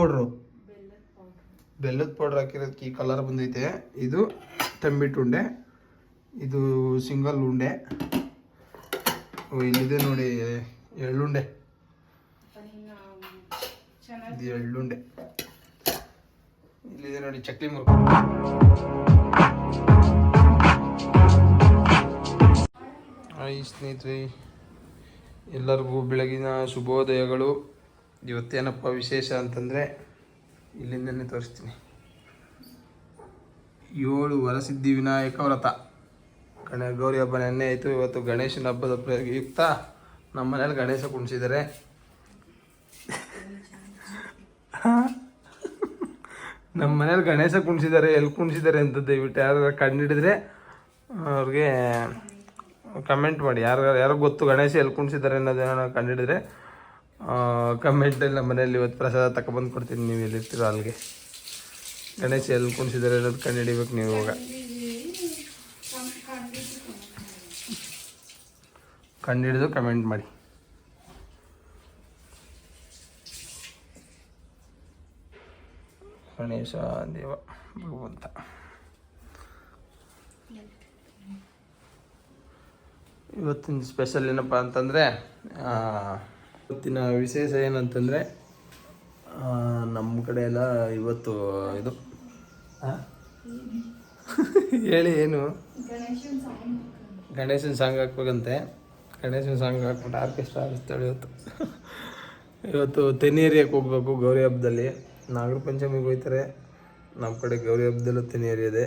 Powder? ಬೆಲ್ಲದ powder. ಹಾಕಿರೋದಕ್ಕೆ ಈ colour ಬಂದೈತೆ. ಇದು ತಂಬಿಟ್ಟು ಉಂಡೆ. ಇದು ಸಿಂಗಲ್ ಉಂಡೆ. ಇಲ್ಲಿದೆ ನೋಡಿ ಎಳ್ಳುಂಡೆ. ಇದು ಎಳ್ಳುಂಡೆ. ಇಲ್ಲಿದೆ ನೋಡಿ ಚಕ್ಲಿ ಮುರುಕು. ಹಾಯ್ ಸ್ನೇಹಿತರೆ. ಎಲ್ಲರಿಗೂ ಬೆಳಗಿನ ಶುಭೋದಯಗಳು. ಇವತ್ತೇನಪ್ಪ ವಿಶೇಷ ಅಂತಂದರೆ ಇಲ್ಲಿಂದನೇ ತೋರಿಸ್ತೀನಿ. ಏಳು ವರಸಿದ್ಧಿ ವಿನಾಯಕ ವ್ರತ. ಗಣ ಗೌರಿ ಹಬ್ಬ ನೆನ್ನೆ ಆಯಿತು. ಇವತ್ತು ಗಣೇಶನ ಹಬ್ಬದ ಪ್ರಯುಕ್ತ ನಮ್ಮ ಮನೇಲಿ ಗಣೇಶ ಕುಣಿಸಿದ್ದಾರೆ ನಮ್ಮ ಮನೇಲಿ ಗಣೇಶ ಕುಣಿಸಿದ್ದಾರೆ ಎಲ್ಲಿ ಕುಣಿಸಿದ್ದಾರೆ ಅಂತ ದಯವಿಟ್ಟು ಯಾರು ಕಂಡುಹಿಡಿದ್ರೆ ಅವ್ರಿಗೆ ಕಮೆಂಟ್ ಮಾಡಿ. ಯಾರು ಯಾರು ಗೊತ್ತು ಗಣೇಶ ಎಲ್ಲಿ ಕುಣಿಸಿದ್ದಾರೆ ಅನ್ನೋದೇನೋ ಕಂಡುಹಿಡಿದ್ರೆ ಕಮೆಂಟಲ್ಲಿ ನಮ್ಮ ಮನೇಲಿ ಇವತ್ತು ಪ್ರಸಾದ ತಗೊಬಂದು ಕೊಡ್ತೀನಿ ನೀವು ಎಲ್ಲಿರ್ತೀರೋ ಅಲ್ಲಿಗೆ. ಗಣೇಶ ಎಲ್ಲಿ ಕುಣಿಸಿದ್ದಾರೆ ಅನ್ನೋದು ಕಂಡುಹಿಡಿಬೇಕು ನೀವು ಇವಾಗ. ಕಂಡುಹಿಡಿದು ಕಮೆಂಟ್ ಮಾಡಿ. ಗಣೇಶ ದೇವ ಭಗವಂತ. ಇವತ್ತಿನ ಸ್ಪೆಷಲ್ ಏನಪ್ಪ ಅಂತಂದರೆ ಇವತ್ತಿನ ವಿಶೇಷ ಏನಂತಂದರೆ ನಮ್ಮ ಕಡೆ ಎಲ್ಲ ಇವತ್ತು ಇದು? ಹೇಳಿ ಏನು? ಗಣೇಶನ ಸಾಂಗ್ ಹಾಕ್ಬೇಕಂತೆ. ಗಣೇಶನ ಸಾಂಗ್ ಹಾಕ್ಬಿಟ್ಟು ಆರ್ಕೆಸ್ಟ್ರಾ ಹಾಕಿಸ್ತಾಳೆ ಇವತ್ತು. ಇವತ್ತು ತೆನೇರಿಯಕ್ಕೆ ಹೋಗ್ಬೇಕು ಗೌರಿ ಹಬ್ಬದಲ್ಲಿ ನಾಗರ ಪಂಚಮಿಗೆ ಹೋಗ್ತಾರೆ. ನಮ್ಮ ಕಡೆ ಗೌರಿ ಹಬ್ಬದಲ್ಲೂ ತೆನೇರಿ ಇದೆ.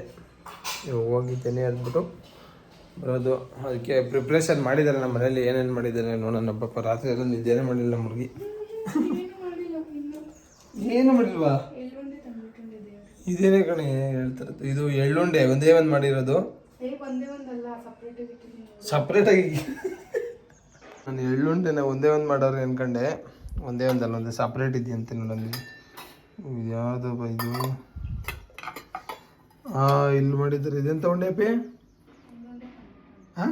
ಇವಾಗ ಹೋಗಿ ತೆನೆ ಹರಿದ್ಬಿಟ್ಟು ಬರೋದು. ಅದಕ್ಕೆ ಪ್ರಿಪ್ರೇಷನ್ ಮಾಡಿದ್ದಾರೆ ನಮ್ಮ ಮನೇಲಿ, ಏನೇನು ಮಾಡಿದ್ದಾರೆ ನೋಡೋಣ. ಪಾಪ ರಾತ್ರಿ ಎಲ್ಲ ನಿದ್ದೆನೇ ಮಾಡಿಲ್ಲ ಹುಡುಗಿ ಏನು ಮಾಡಿಲ್ವಾ? ಇದೇನೇ ಕಣೆ ಹೇಳ್ತಾರೆ ಇದು ಎಳ್ಳುಂಡೆ, ಒಂದೇ ಒಂದು ಮಾಡಿರೋದು. ಸಪ್ರೇಟಾಗಿ ನಾನು ಎಳ್ಳುಂಡೆನ ಒಂದೇ ಒಂದು ಮಾಡೋರು ಅನ್ಕೊಂಡೆ. ಒಂದೇ ಒಂದಲ್ಲ, ಒಂದೇ ಸಪ್ರೇಟ್ ಇದೆಯಂತೆ ನೋಡಲ್ಲಿ ಯಾವುದಪ್ಪ ಇದು? ಹಾಂ ಇಲ್ಲಿ ಮಾಡಿದ್ದಾರೆ. ಇದೆಂತ ಉಂಡೆ ಪೇ ಹಾಂ?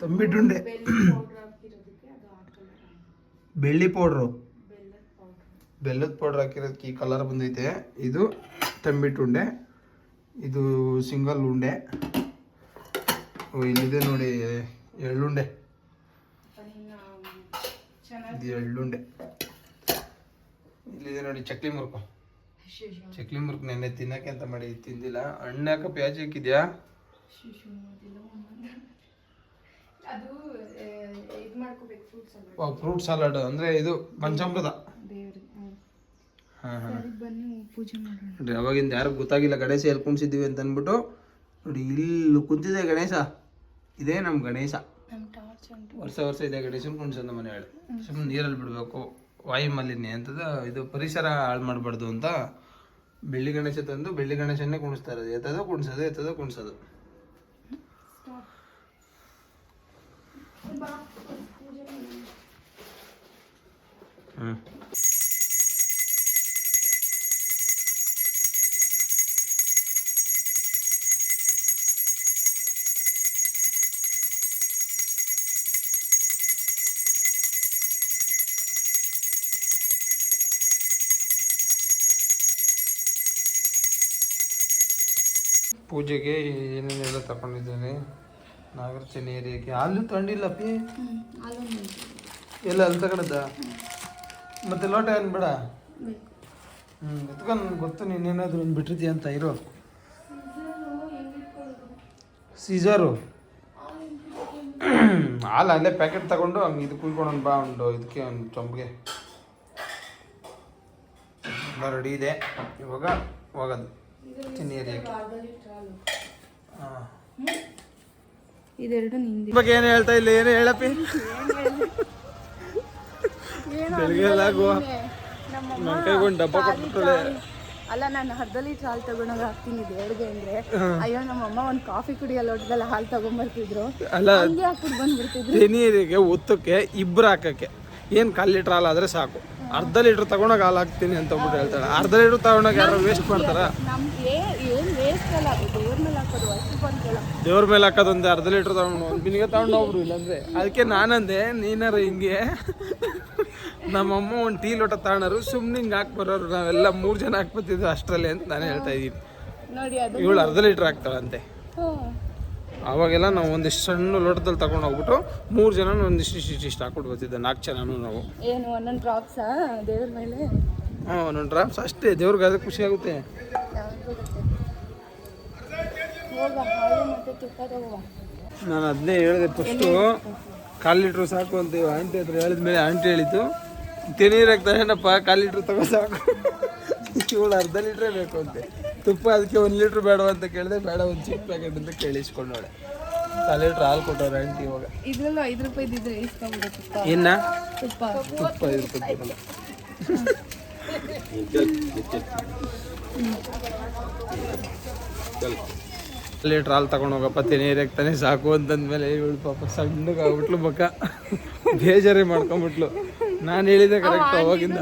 ತಂಬಿಟ್ಟುಂಡೆ ಬೆಳ್ಳಿ ಪೌಡ್ರು ಬೆಲ್ಲದ ಪೌಡ್ರ್ ಹಾಕಿರೋದಕ್ಕೆ ಈ ಕಲರ್ ಬಂದೈತೆ. ಇದು ತಂಬಿಟ್ಟುಂಡೆ ಇದು ಸಿಂಗಲ್ ಉಂಡೆ. ಇಲ್ಲಿದೆ ನೋಡಿ ಎಳ್ಳುಂಡೆ. ಇದು ಎಳ್ಳುಂಡೆ. ಇಲ್ಲಿದೆ ನೋಡಿ ಚಕ್ಲಿ ಮುರುಕು. ಚಕ್ಲಿ ಮುರುಕು ನೆನ್ನೆ ತಿನ್ನಕ್ಕೆ ಅಂತ ಮಾಡಿ ತಿಂದಿಲ್ಲ. ಹಣ್ಣಾಕ ಪ್ಯಾಜ್ ಹಾಕಿದ್ಯಾ? ಅದು ಇದು ಮಾಡ್ಕೋಬೇಕು ಫ್ರೂಟ್ ಸಲಾಡ್ ಅಂದ್ರೆ ಇದು ಪಂಚಾಮೃತ. ಹಾಂ ಹಾಂ. ಬನ್ನಿ ಪೂಜೆ ಮಾಡೋಣ. ನೋಡ್ರಿ ಅವಾಗಿಂದ ಯಾರಿಗೂ ಗೊತ್ತಾಗಿಲ್ಲ ಗಣೇಶ ಎಲ್ಲಿ ಕುಣಿಸಿದ್ದೀವಿ ಅಂತ ಅಂದ್ಬಿಟ್ಟು ನೋಡಿ ಇಲ್ಲಿ ಕುಂತಿದೆ ಗಣೇಶ. ಇದೇ ನಮ್ಮ ಗಣೇಶ. ವರ್ಷ ವರ್ಷ ಇದೆ ಗಣೇಶನ ಕುಣಿಸೋದು ಮನೆ ಹೇಳಿ ಸುಮ್ಮನೆ ನೀರಲ್ಲಿ ಬಿಡಬೇಕು ವಾಯು ಮಾಲಿನ್ಯ ಅಂತದ ಇದು ಪರಿಸರ ಹಾಳು ಮಾಡಬಾರ್ದು ಅಂತ ಬೆಳ್ಳಿ ಗಣೇಶ ತಂದು ಬೆಳ್ಳಿ ಗಣೇಶನ್ನೇ ಕುಣಿಸ್ತಾ ಇರೋದು. ಎತ್ತದೋ ಕುಣಿಸೋದು ಎತ್ತದೋ ಕುಣಿಸೋದು. ಪೂಜೆಗೆ ಏನೇನೆಲ್ಲ ತಗೊಂಡಿದ್ದೇನೆ? ನಾಗರ ಏರಿಯಾಕೆ ಹಾಲು ತಗೊಂಡಿಲ್ಲ ಪಿ ಎಲ್ಲ ಅಲ್ಲಿ ತಗೊಂಡದ ಮತ್ತೆ ಲೋಟ ಏನು ಬೇಡ? ಹ್ಞೂ ಎತ್ಕೊಂಡು ನನಗೆ ಗೊತ್ತು ನೀನೇನಾದರೂ ಒಂದು ಬಿಟ್ಟಿರ್ತೀಯ ಅಂತ ಇರೋ. ಸೀಸರು ಹಾಲು ಅಲ್ಲೇ ಪ್ಯಾಕೆಟ್ ತಗೊಂಡು ಹಂಗೆ ಇದು ಕುಯ್ಕೊಂಡು ಬಾ ಒಂದು ಇದಕ್ಕೆ ಒಂದು ಚೊಂಬಿಗೆ. ಎಲ್ಲ ರೆಡಿ ಇದೆ. ಇವಾಗ ಹೋಗೋದು. ಏರಿಯಾಕೆ ಹಾಂ. ಇದೆರಡು ನಿಂದಿ ಬಗ್ಗೆ ಏನು ಹೇಳ್ತಾ ಇಲ್ಲ ಏನು ಹೇಳಪ್ಪ? ಡಬ್ಬ ಅಲ್ಲ ನಾನು ಅರ್ಧ ಲೀಟರ್ ಹಾಲು ತಗೊಂಡಾಗ ಹಾಕ್ತೀನಿ ದೇವ್ರಿಗೆ ಅಂದ್ರೆ. ಅಯ್ಯೋ ನಮ್ಮಮ್ಮ ಒಂದು ಕಾಫಿ ಕುಡಿಯೋ ಲೋಟದಲ್ಲಿ ಹಾಲು ತಗೊಂಡ್ಬರ್ತಿದ್ರು ಅಲ್ಲ ಹಾಕ್ಬಿಟ್ಟು ಬಂದ್ಬಿಡ್ತಿದ್ರು. ತೆನೀರಿಗೆ ಉತ್ತಕ್ಕೆ ಇಬ್ಬರು ಹಾಕಕ್ಕೆ. ಏನು ಕಾಲು ಲೀಟರ್ ಹಾಲು ಆದರೆ ಸಾಕು. ಅರ್ಧ ಲೀಟ್ರ್ ತಗೊಂಡಾಗ ಹಾಲು ಹಾಕ್ತೀನಿ ಅಂತ ಹೇಳ್ತಾಳೆ ಅರ್ಧ ಲೀಟ್ರ್ ತಗೊಂಡಾಗ ಯಾರು ವೇಸ್ಟ್ ಮಾಡ್ತಾರ? ನಮ್ಗೆ ಏನು ವೇಸ್ಟ್ ಅಲ್ಲ ಅದು. ದೇವ್ರ ಮೇಲೆ ಹಾಕೋದು ಒಂದು ಹಾಕೋದೊಂದು ಅರ್ಧ ಲೀಟ್ರ್ ತಗೊಂಡು ಒಂದು ಬಿನಿಗೆ ತಗೊಂಡು ಹೋಗ್ರು ಇಲ್ಲಾಂದ್ರೆ. ಅದಕ್ಕೆ ನಾನಂದೆ ನೀನಾರ ಹಿಂಗೆ. ನಮ್ಮಮ್ಮ ಒಂದು ಟೀ ಲೋಟ ತಗೊಂಡರು ಸುಮ್ಮನೆ ಹಿಂಗೆ ಹಾಕಿ ಬರೋರು ನಾವೆಲ್ಲ ಮೂರು ಜನ ಹಾಕ್ಬತ್ತಿದ್ದು ಅಷ್ಟರಲ್ಲಿ ಅಂತ ನಾನು ಹೇಳ್ತಾ ಇದ್ದೀನಿ. ಇವಳು ಅರ್ಧ ಲೀಟ್ರ್ ಹಾಕ್ತಾಳಂತೆ. ಅವಾಗೆಲ್ಲ ನಾವು ಒಂದಿಷ್ಟು ಸಣ್ಣ ಲೋಟದಲ್ಲಿ ತಗೊಂಡು ಹೋಗ್ಬಿಟ್ಟು ಮೂರು ಜನ ಒಂದಿಷ್ಟು ಇಷ್ಟು ಇಷ್ಟು ಇಷ್ಟು ಹಾಕ್ಬಿಟ್ಟು ಬರ್ತಿದ್ದೆ ನಾಲ್ಕು ಜನನು ನಾವು. ಏನು ಒಂದೊಂದು ಡ್ರಾಪ್ಸಾ ದೇವ್ರ ಮೇಲೆ? ಹಾಂ ಒಂದೊಂದು ಡ್ರಾಪ್ಸ್ ಅಷ್ಟೇ ದೇವ್ರಿಗೆ ಅದು ಖುಷಿ ಆಗುತ್ತೆ ಯಾವ್ದು ಗೊತ್ತೆ ಹೋಗ ಹಾಲು ಮತ್ತೆ ತುಪ್ಪ ತಗೋ ನಾನು ಅದನ್ನೇ ಹೇಳಿದೆ ಫಸ್ಟು ಕಾಲು ಲೀಟ್ರ್ ಸಾಕು ಅಂತ ಇವ್ ಆಂಟಿ ಹತ್ರ ಹೇಳಿದ ಮೇಲೆ ಆಂಟಿ ಹೇಳಿದ್ದು ತೆನೀರು ತಗೊಂಡಪ್ಪ ಕಾಲು ಲೀಟ್ರ್ ತಗೋ ಸಾಕು. ಇವಳು ಅರ್ಧ ಲೀಟ್ರೇ ಬೇಕು ಅಂತೆ. ತುಪ್ಪ ಅದಕ್ಕೆ ಒಂದು ಲೀಟ್ರ್ ಬೇಡ ಅಂತ ಕೇಳಿದೆ ಬೇಡ ಒಂದು ಚಿಕ್ಕ ಪ್ಯಾಕೆಟ್ ಅಂತ ಕೇಳಿಸ್ಕೊಂಡೋಳೆ ಕಾಲು ಲೀಟ್ರ್ ಹಾಲು ಕೊಟ್ಟವ್ರೆ ಆಂಟಿ ಇವಾಗ. ಇದ್ರಲ್ಲೂ ಐದು ರೂಪಾಯಿ ಇದ್ರೆ ಇನ್ನ ತುಪ್ಪ. ತುಪ್ಪ. ಚಲ್ ಬರಲ್ಲ. ಲೀಟ್ರ್ ಹಾಲು ತಗೊಂಡು ಹೋಗಪ್ಪ ತೆನೀರು ತಾನೆ ಸಾಕು ಅಂತಂದ್ಮೇಲೆ ಇವಳು ಪಾಪ ಸಣ್ಣಗೆ ಆಗ್ಬಿಟ್ಲು ಬಕ್ಕ ಬೇಜಾರೇ ಮಾಡ್ಕೊಂಬಿಟ್ಲು ನಾನು ಹೇಳಿದೆ ಕರೆಕ್ಟ್ ಅವಾಗಿಂದ.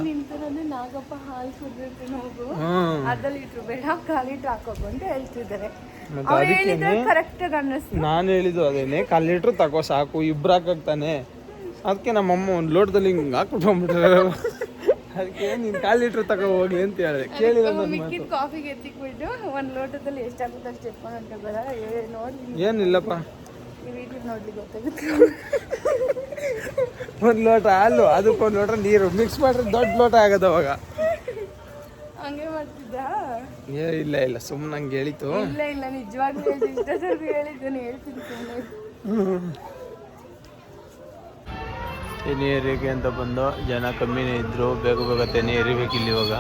ನಾಗಪ್ಪ ಹಾಲು ಕುಡಿದಿರ್ತೀನಿ ಹೋಗು ಹ್ಮ್ ಅರ್ಧ ಲೀಟ್ರ್ ಬೇಡ ಕಾಲು ಲೀಟ್ರ್ ಹಾಕೋದು ಅಂತ ಹೇಳ್ತಿದ್ದಾರೆ. ಮತ್ತೆ ಅದಕ್ಕೇನೆ ಹೇಳಿದ್ರೆ ಕರೆಕ್ಟಾಗಿ ಅನ್ನಿಸ್ತು. ನಾನು ಹೇಳಿದ್ದು ಅದೇನೆ ಕಾಲು ಲೀಟ್ರ್ ತಗೋ ಸಾಕು ಇಬ್ರು ಹಾಕಾಗ್ತಾನೆ ಅದಕ್ಕೆ ನಮ್ಮಮ್ಮ ಒಂದು ಲೋಟದಲ್ಲಿ ಹಿಂಗೆ ಹಾಕ್ಬಿಟ್ಟು ಬಂದ್ಬಿಟ್ರೆ. ಅದಕ್ಕೆ ನೀನು ಕಾಲು ಲೀಟ್ರ್ ತಗೋ ಹೋಗ್ಲಿ ಅಂತ ಹೇಳಿದೆ. ಕೇಳಿಲ್ಲ ನನ್ನ ಮಾತು. ಮಿಕ್ಕಿದ ಕಾಫಿಗೆ ಎತ್ತಿಕ್ಬಿಟ್ಟು ಒಂದು ಲೋಟದಲ್ಲಿ ಎಷ್ಟಾಗುತ್ತೆ ಅಷ್ಟು ಎತ್ಕೊಂಡು ಅಂತ ಬೇಡ ಏ ನೋಡಿ. ಏನಿಲ್ಲಪ್ಪ. ವಿಡಿಯೋ ನೋಡ್ಲಿ ಗೊತ್ತಾಗುತ್ತೆ. ಒಂದು ಲೋಟ ಹಾಲು ಅದಕ್ಕೊಂದು ಲೋಟ ನೀರು. ಮಿಕ್ಸ್ ಮಾಡ್ರೆ ದೊಡ್ಡ ಲೋಟ ಆಗೋದು ಅವಾಗ. ಹಂಗೆ ಮಾಡ್ತಿದ್ದ? ಏ ಇಲ್ಲ ಇಲ್ಲ. ಸುಮ್ಮನೆ ನಂಗೆ ಹೇಳಿತು. ಇಲ್ಲ ಇಲ್ಲ. ನಿಜವಾಗ್ಲೂ ಹೇಳಿದ್ದೀನಿ ಹೇಳಿದ್ದೇನೆ ಹೇಳ್ತೀನಿ ಸುಮ್ಮನೆ ತೆನೆ ಎರಿಯೋಕೆ ಅಂತ ಬಂದು ಜನ ಕಮ್ಮಿನೇ ಇದ್ದರು ಬೇಗ ಬೇಗ ತೆನೆ ಎರಿಬೇಕು ಇಲ್ಲಿ ಇವಾಗ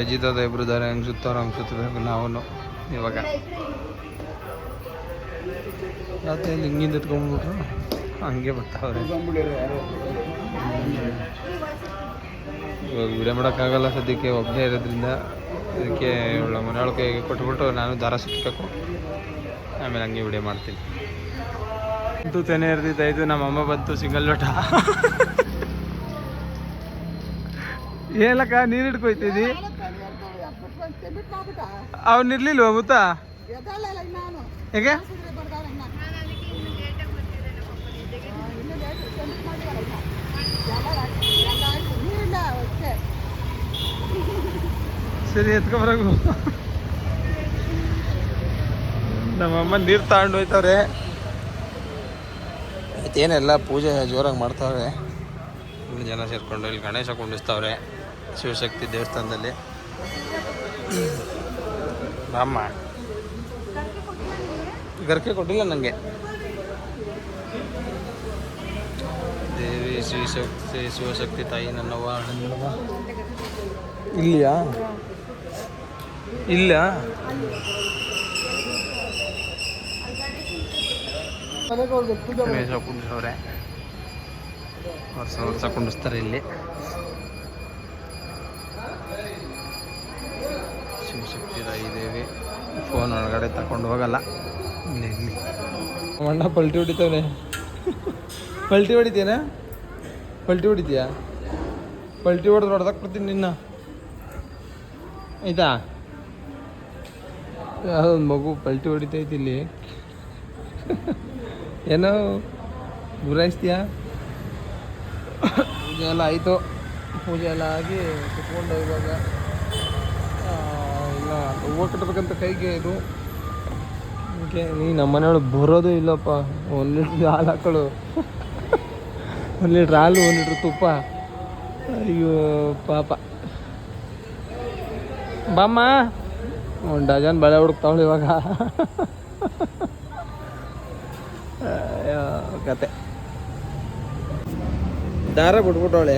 ಅಜಿತಾದ ಇಬ್ರು ದಾರೆ ಹಂಗೆ ಸುತ್ತವ್ರು ಹಂಗೆ ಸುತ್ತಬೇಕು ನಾವು ಇವಾಗ. ಇಲ್ಲಿ ಹಿಂಗಿಂದ ಎತ್ಕೊಂಡ್ಬಿಟ್ರು, ಹಂಗೆ ಬರ್ತಾವ್ರೆ. ಇವಾಗ ವಿಡಿಯೋ ಮಾಡೋಕ್ಕಾಗಲ್ಲ ಸದ್ಯಕ್ಕೆ ಒಬ್ಬನೇ ಇರೋದ್ರಿಂದ ಅದಕ್ಕೆ ಇವಳ ಮನೆಯೊಳಗೆ ಕೈಗೆ ಕೊಟ್ಬಿಟ್ಟು ನಾನು ದಾರ ಸುತ್ತಬೇಕು ಆಮೇಲೆ ಹಂಗೆ ವಿಡಿಯೋ ಮಾಡ್ತೀನಿ. ಅಂತೂ ತೆನೆ ನಮ್ಮ ಅಮ್ಮ ಬಂತು ಸಿಂಗಲ್ ಲೋಟ. ಏನಕ್ಕ ನೀರು ಹಿಡ್ಕೊಯ್ತಿದ್ದಿ? ಅವ್ನು ಇರ್ಲಿಲ್ವ ಮುತ್ತ? ಹೇಗೆ? ಸರಿ ಎತ್ಕೊಂಬರಂಗು. ನಮ್ಮಮ್ಮ ನೀರು ತಗೊಂಡು ಹೋಯ್ತವ್ರೆ. ಏನೆಲ್ಲ ಪೂಜೆ ಜೋರಾಗಿ ಮಾಡ್ತಾವ್ರೆ. ಜನ ಸೇರ್ಕೊಂಡು, ಇಲ್ಲಿ ಗಣೇಶ ಕುಂಡಿಸ್ತಾವ್ರೆ, ಶಿವಶಕ್ತಿ ದೇವಸ್ಥಾನದಲ್ಲಿ. ರಾಮ ಗರ್ಕೆ ಕೊಟ್ಟಿಲ್ಲ ನನಗೆ ದೇವಿ, ಶ್ರೀ ಶಕ್ತಿ ಶಿವಶಕ್ತಿ ತಾಯಿ ನನ್ನವ್ವ ನನ್ನವ್ವ. ಇಲ್ಲಿಯಾ? ಇಲ್ಲ. ಕುಂಡಿಸವ್ರೆ ವರ್ಷ ವರ್ಷ ಕುಂಡಿಸ್ತಾರೆ ಇಲ್ಲಿ. ಶಿವಶಕ್ತಿ ದೇವಿ ಫೋನ್ ಒಳಗಡೆ ತಕೊಂಡು ಹೋಗಲ್ಲ. ಇಲ್ಲಿ ಇಲ್ಲಿ. ಅಣ್ಣ ಪಲ್ಟಿ ಹೊಡಿತವನೆ. ಪಲ್ಟಿ ಹೊಡಿತೀನ ಪಲ್ಟಿ ಹೊಡಿತೀಯಾ? ಪಲ್ಟಿ ಹೊಡೆದು ಹೊಡೆದಾಕ್ಬಿಡ್ತೀನಿ ನಿನ್ನ. ಆಯ್ತಾ? ಯಾವುದೊಂದು ಮಗು ಪಲ್ಟಿ ಹೊಡಿತೈತಿ ಇಲ್ಲಿ. ಏನೋ, ಗುರಾಯಿಸ್ತೀಯಾ? ಪೂಜೆ ಎಲ್ಲ ಆಯಿತು. ಪೂಜೆ ಎಲ್ಲ ಆಗಿ ಕುತ್ಕೊಂಡು ಇವಾಗ. ಇಲ್ಲ ಹೂವು ಕೈಗೆ ಇದು. ಓಕೆ ನೀ ನಮ್ಮ ಮನೆಯೊಳಗೆ ಬರೋದು ಇಲ್ಲಪ್ಪ. ಒಂದು ಲೀಟ್ರ್ ಹಾಲು ಹಾಕೊಳ್ಳು. ಒಂದು ಲೀಟ್ರ್ ಹಾಲು, ಒಂದು ಲೀಟ್ರ್ ತುಪ್ಪ. ಅಯ್ಯೋ, ಪಾಪ. ಬಾಮ್ಮ. ಒಂದು ಡಜನ್ ಬಳೆ ಹುಡುಕ್ತಾವಳು ಇವಾಗ. ಕತೆ. ದಾರ ಬಿಟ್ಬಿಟ್ಟವಳೆ.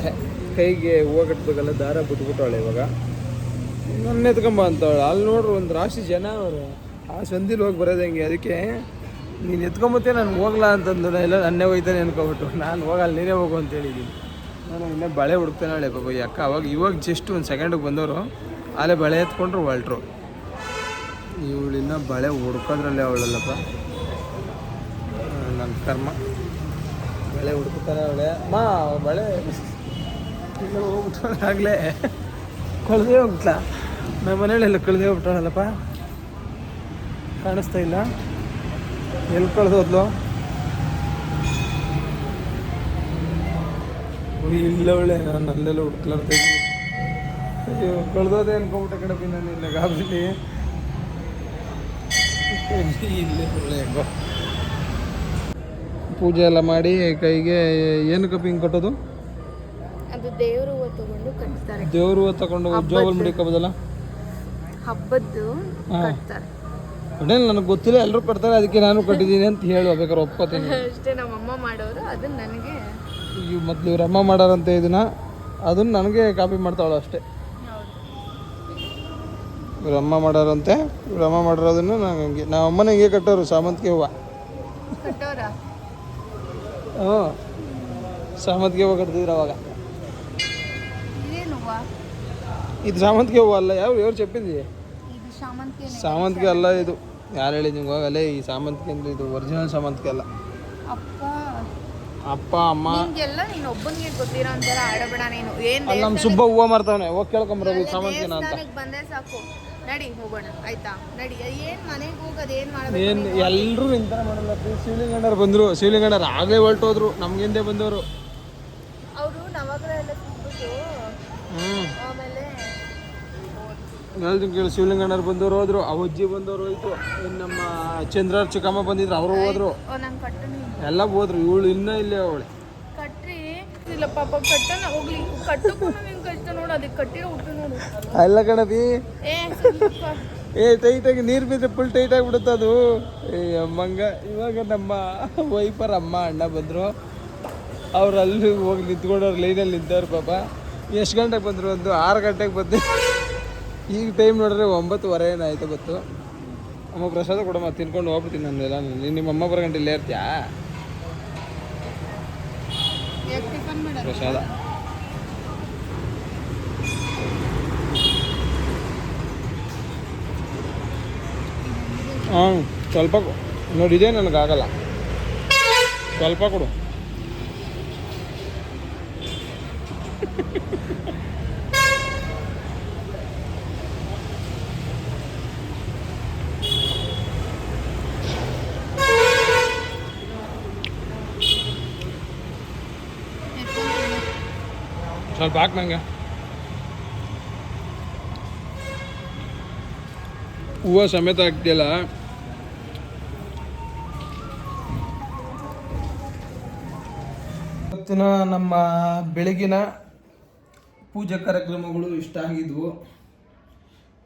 ಕೈಗೆ ಹೂವು ಕಟ್ಬೇಕಲ್ಲ, ದಾರ ಬಿಟ್ಬಿಟ್ಟವಳೆ ಇವಾಗ. ನನ್ನ ಎತ್ಕೊಂಬ ಅಂತವಳು. ಅಲ್ಲಿ ನೋಡ್ರಿ ಒಂದು ರಾಶಿ ಜನ ಅವರು. ಆ ಸಂದಿಲ್ ಹೋಗಿ ಬರೋದು ಹೆಂಗೆ? ಅದಕ್ಕೆ ನೀನು ಎತ್ಕೊಂಬತ್ತೆ ನಾನು ಹೋಗ್ಲಾ ಅಂತಂದು ಇಲ್ಲ ನನ್ನೇ ಹೋಯ್ತಾನೆ ಅನ್ಕೊಬಿಟ್ಟು ನಾನು ಹೋಗಲ್ಲ ನೀನೇ ಹೋಗು ಅಂತ ಹೇಳಿದ್ದೀನಿ ನಾನು ಇನ್ನೇ ಬಳೆ ಹುಡುಕ್ತಾನೆ ಪಾಪ ಈ ಅಕ್ಕ. ಅವಾಗ ಇವಾಗ ಜಸ್ಟ್ ಒಂದು ಸೆಕೆಂಡಿಗೆ ಬಂದವರು. ಅಲ್ಲೇ ಬಳೆ ಎತ್ಕೊಂಡ್ರು, ಹೊಲ್ಟ್ರು. ಇವಳಿನ್ನ ಬಳೆ ಹುಡ್ಕೋದ್ರಲ್ಲೇ ಅವಳಲ್ಲಪ್ಪ. ನನ್ನ ಕರ್ಮ. ಬಳೆ ಹುಡ್ಕೋತಾರೆ ಅವಳೆ. ಅಮ್ಮ ಬಳೆ. ಇಲ್ಲ ಹೋಗ್ಬಿಟ್ಟು ಆಗಲೇ ಕಳೆದೇ ಹೋಗ್ಬಿಟ್ಲಾ. ನಮ್ಮ ಮನೇಲೆಲ್ಲ ಕಳೆದೇ ಹೋಗ್ಬಿಟ್ಟಾಳಲ್ಲಪ್ಪ. ಕಾಣಿಸ್ತಾ ಇಲ್ಲ. ಎಲ್ಲಿ ಕಳೆದೋದ್ಲು ಇಲ್ಲ ಒಳ್ಳೆ ನಾನು ಅಲ್ಲೆಲ್ಲ ಹುಡ್ಕ್ಲಾಡ್ತಾ ಇದ್ದೀನಿ. ಅಯ್ಯೋ, ಕಳೆದೋದೆ ಅನ್ಕೊಂಬಿಟ್ಟೆ ಕಡೆ ನಾನು ಇಲ್ಲ ಗಾಬರಿಲಿ. ಪೂಜೆ ಎಲ್ಲ ಮಾಡಿ ಕೈಗೆ ಏನು ಕಪ್ಪಿ ಹಿಂಗೆ ಕಟ್ಟೋದು? ಅದು ದೇವ್ರ ಹೂವು ತಗೊಂಡು ಕಟ್ತಾರೆ. ದೇವ್ರು ತಗೊಂಡು ಜೋಬಲ್ ಮಡಿಕೋಬೋದಲ್ಲ? ಹಬ್ಬದ್ದು. ಕಟ್ತಾರೆ. ಒಟ್ಟಲ್ಲಿ ನನಗೆ ಗೊತ್ತಿಲ್ಲ ಎಲ್ಲರೂ ಕಟ್ತಾರೆ ಅದಕ್ಕೆ ನಾನು ಕಟ್ಟಿದ್ದೀನಿ ಅಂತ ಹೇಳು ಬೇಕಾದ್ರೆ ಒಪ್ಕೋತೀನಿ. ಅಷ್ಟೇ ನಮ್ಮಮ್ಮ ಮಾಡೋರು ಅದನ್ನ ನನಗೆ ಇವ್ ಮೊದಲು ಇವ್ರ ಅಮ್ಮ ಮಾಡಾರಂತೆ ಇದನ್ನ ಅದನ್ನ ನನಗೆ ಕಾಪಿ ಮಾಡ್ತಾವಳು ಅಷ್ಟೇ. ಅಮ್ಮ ಮಾಡಾರಂತೆ ಬ್ರಹ್ಮ ಅಮ್ಮ ಮಾಡಿರೋದನ್ನು ನಾನು ಹಂಗೆ ನಮ್ಮ ಅಮ್ಮನ ಹಿಂಗೆ ಕಟ್ಟೋರು ಸಾಮಂತಿಗೆ ಹೂವು. ಹ್ಞೂ ಸಾಮಂತಿಗೆ ಹೂವು ಕಟ್ತಿದ್ರು ಅವಾಗ. ಇದು ಸಾಮಂತಿಗೆ ಹೂವು ಅಲ್ಲ ಯಾವ ಯಾರು ಚೆಪ್ಪಿದ್ವಿ ಸಾಮಂತಿಗೆ ಅಲ್ಲ ಇದು. ಯಾರು ಹೇಳಿದ್ ನಿಮ್ಗೆ ಹೋಗಲ್ಲೇ ಈ ಸಾಮಂತಿಗೆ ಅಂದ್ರೆ ಇದು ಒರಿಜಿನಲ್ ಸಾಮಂತಿಗೆ ಅಲ್ಲ. ಅಪ್ಪ. ಅಮ್ಮ. ಅಲ್ಲಿ ನಮ್ಮ ಸುಬ್ಬ ಹೂವು ಮಾರ್ತಾವನೆ. ಹೋಗಿ ಕೇಳ್ಕೊಂಬರೋದು ಸಾಮಂತಿಗೆನ ಅಂತ. ನಡಿ ಹೋಗೋಣ. ಆಯ್ತಾ? ನಡಿ. ಏನ್ ಮನೆಗೆ ಹೋಗೋದು ಏನ್ ಮಾಡೋದು ಏನು ಎಲ್ಲರೂ ನಿಂತರ ಮಾಡಲ್ಲ. ಶಿವಲಿಂಗಣ್ಣರು ಬಂದರು. ಶಿವಲಿಂಗಣ್ಣರು ಆಗಲೇ ಹೊರಟೋದ್ರು. ನಮ್ಗಿಂದೆ ಬಂದವರು. ಅವರು ನವಗ್ರಹ ಎಲ್ಲ ತಿಂದ್ಬಿಟ್ಟು ಆಮೇಲೆ ಹೇಳ್ತೀನಿ ಕೇಳಿ ಶಿವಲಿಂಗಣ್ಣರು ಬಂದವರು ಹೋದ್ರು. ಅವಜ್ಜಿ ಬಂದವರು ಹೋಯ್ತು. ಇನ್ನು ನಮ್ಮ ಚಂದ್ರ ಚಿಕ್ಕಮ್ಮ ಬಂದಿದ್ರು ಅವರು ಹೋದ್ರು. ಎಲ್ಲ ಹೋದ್ರು. ಇವಳು ಇನ್ನೂ ಇಲ್ಲೇ ಅವಳೆ. ಕಟ್ರಿ. ಇಲ್ಲ ಪಾಪ ಕಟ್ಟನ ಹೋಗ್ಲಿ. ಕಟ್ಟಕ್ಕೂ ನಿನ್ ಅಲ್ಲ ಕಣಪಿ ಏ ಟೈಟ್ ಆಗಿ ನೀರು ಬಿದ್ದರೆ ಫುಲ್ ಟೈಟ್ ಆಗಿಬಿಡುತ್ತೆ ಅದು. ಏ ಅಮ್ಮಂಗ ಇವಾಗ ನಮ್ಮ ವೈಫರ್ ಅಮ್ಮ ಅಣ್ಣ ಬಂದರು. ಅವ್ರು ಅಲ್ಲಿ ಹೋಗಿ ನಿಂತ್ಕೊಂಡವ್ರು ಲೈನಲ್ಲಿ ನಿಂತವ್ರು ಪಾಪ. ಎಷ್ಟು ಗಂಟೆಗೆ ಬಂದರು? ಒಂದು ಆರು ಗಂಟೆಗೆ ಬಂದು ಈಗ ಟೈಮ್ ನೋಡಿದ್ರೆ ಒಂಬತ್ತುವರೆ ಏನಾಯ್ತು ಗೊತ್ತು. ಅಮ್ಮ ಪ್ರಸಾದ ಕೊಡಮ್ಮ ತಿನ್ಕೊಂಡು ಹೋಗ್ಬಿಡ್ತೀನಿ ನನ್ನೆಲ್ಲ ನೀನು ನಿಮ್ಮ ಅಮ್ಮ ಬರೋ ಗಂಟೆ ಇಲ್ಲೇ ಇರ್ತೀಯಾ? ಪ್ರಸಾದ. ಹಾಂ ಸ್ವಲ್ಪ ನೋಡಿದೆ ನನಗಾಗಲ್ಲ. ಸ್ವಲ್ಪ ಕೊಡು. ಸ್ವಲ್ಪ ಹಾಕ್ ನಂಗೆ. ಹೂವು ಸಮೇತ ಹಾಕ್ತಿಯಲ್ಲ? ಇವತ್ತಿನ ನಮ್ಮ ಬೆಳಗಿನ ಪೂಜಾ ಕಾರ್ಯಕ್ರಮಗಳು ಇಷ್ಟ ಆಗಿದ್ವು.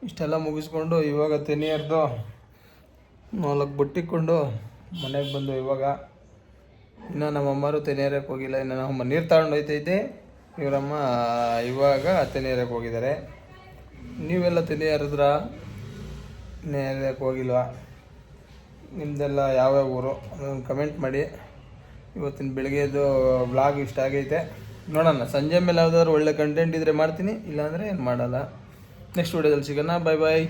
ಇಷ್ಟೆಲ್ಲ ಮುಗಿಸ್ಕೊಂಡು ಇವಾಗ ತೆನಿಯರ್ದು ನಾಲ್ಕು ಬಟ್ಟಿಕೊಂಡು ಮನೆಗೆ ಬಂದು ಇವಾಗ. ಇನ್ನು ನಮ್ಮಮ್ಮರು ತೆನೆಯರಕ್ಕೆ ಹೋಗಿಲ್ಲ, ಇನ್ನು ನಮ್ಮ ನೀರು ತಗೊಂಡು ಹೋಯ್ತೈತೆ. ಇವರಮ್ಮ ಇವಾಗ ತೆನೆಯರಕ್ಕೆ ಹೋಗಿದ್ದಾರೆ. ನೀವೆಲ್ಲ ತೆನೆಯರಿದ್ರ ನೇರಕ್ಕೆ ಹೋಗಿಲ್ವಾ? ನಿಮ್ಮದೆಲ್ಲ ಯಾವ್ಯಾವ ಊರು? ಅದನ್ನು ಕಮೆಂಟ್ ಮಾಡಿ. ಇವತ್ತಿನ ಬೆಳಗ್ಗೆದು ವ್ಲಾಗ್ ಇಷ್ಟ ಆಗೈತೆ. ನೋಡೋಣ, ಸಂಜೆ ಮೇಲೆ ಯಾವುದಾದ್ರು ಒಳ್ಳೆ ಕಂಟೆಂಟ್ ಇದ್ದರೆ ಮಾಡ್ತೀನಿ, ಇಲ್ಲಾಂದರೆ ಏನು ಮಾಡಲ್ಲ. ನೆಕ್ಸ್ಟ್ ವೀಡಿಯೋದಲ್ಲಿ ಸಿಗೋಣ ಬಾಯ್ ಬಾಯ್